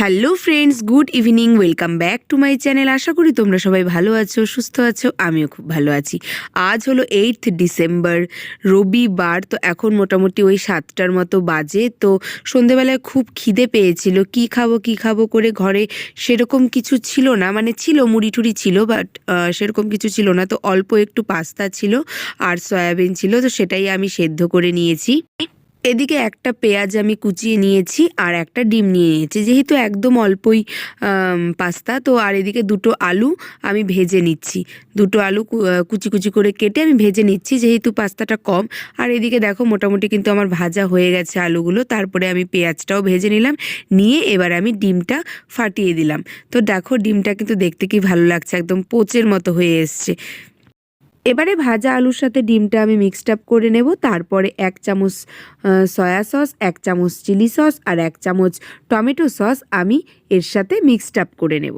Hello friends good evening welcome back to my channel আশা করি তোমরা সবাই ভালো আছো, সুস্থ আছো, আমিও খুব ভালো আছি। আজ হলো এইথ ডিসেম্বর রবিবার, তো এখন মোটামুটি ওই সাতটার মতো বাজে, তো সন্ধেবেলায় খুব খিদে পেয়েছিল। কি খাব কি খাব করে ঘরে সেরকম কিছু ছিল না মানে ছিল, মুড়ি টুড়ি ছিল বাট সেরকম কিছু ছিল না, তো অল্প একটু পাস্তা ছিল আর সয়াবিন ছিল, তো সেটাই আমি সেদ্ধ করে নিয়েছি। এদিকে একটা পেঁয়াজ আমি কুচিয়ে নিয়েছি আর একটা ডিম নিয়ে নিয়েছি। যেহেতু একদম অল্পই পাস্তা, তো আর এদিকে দুটো আলু আমি ভেজে নিচ্ছি। দুটো আলু কুচি কুচি করে কেটে আমি ভেজে নিচ্ছি যেহেতু পাস্তাটা কম। আর এদিকে দেখো মোটামুটি কিন্তু আমার ভাজা হয়ে গেছে আলুগুলো, তারপরে আমি পেঁয়াজটাও ভেজে নিলাম। নিয়ে এবার আমি ডিমটা ফাটিয়ে দিলাম। তো দেখো ডিমটা কিন্তু দেখতে কি ভালো লাগছে, একদম পোচের মতো হয়ে এসছে। এবারে ভাজা আলুর সাথে ডিমটা আমি মিক্সড আপ করে নেব। তারপরে এক চামচ সয়া সস এক চামচ চিলি সস আর এক চামচ টমেটো সস আমি এর সাথে মিক্সড আপ করে নেব।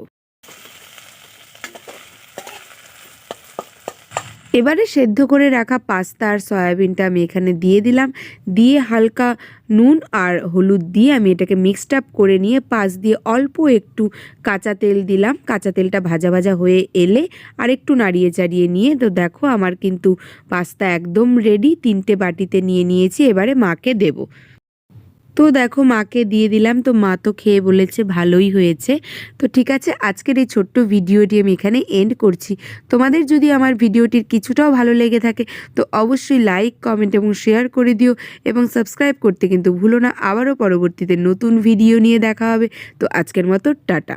এবারে সেদ্ধ করে রাখা পাস্তা আর সয়াবিনটা আমি এখানে দিয়ে দিলাম। দিয়ে হালকা নুন আর হলুদ দিয়ে আমি এটাকে মিক্সড আপ করে নিয়ে পাশ দিয়ে অল্প একটু কাঁচা তেল দিলাম। কাঁচা তেলটা ভাজা ভাজা হয়ে এলে আর একটু নাড়িয়ে চাড়িয়ে নিয়ে তো দেখো আমার কিন্তু পাস্তা একদম রেডি তিনটে বাটিতে নিয়ে নিয়েছি। এবারে মাকে দেবো। তো দেখো মাকে দিয়ে দিলাম, তো মা তো খেয়ে বলেছে ভালোই হয়েছে। তো ঠিক আছে, আজকের এই ছোট্ট ভিডিওটি আমি এখানে এন্ড করছি। তোমাদের যদি আমার ভিডিওটির কিছুটাও ভালো লেগে থাকে, তো অবশ্যই লাইক কমেন্ট এবং শেয়ার করে দিও এবং সাবস্ক্রাইব করতে কিন্তু ভুলো না। আবারও পরবর্তীতে নতুন ভিডিও নিয়ে দেখা হবে। তো আজকের মতো, টাটা।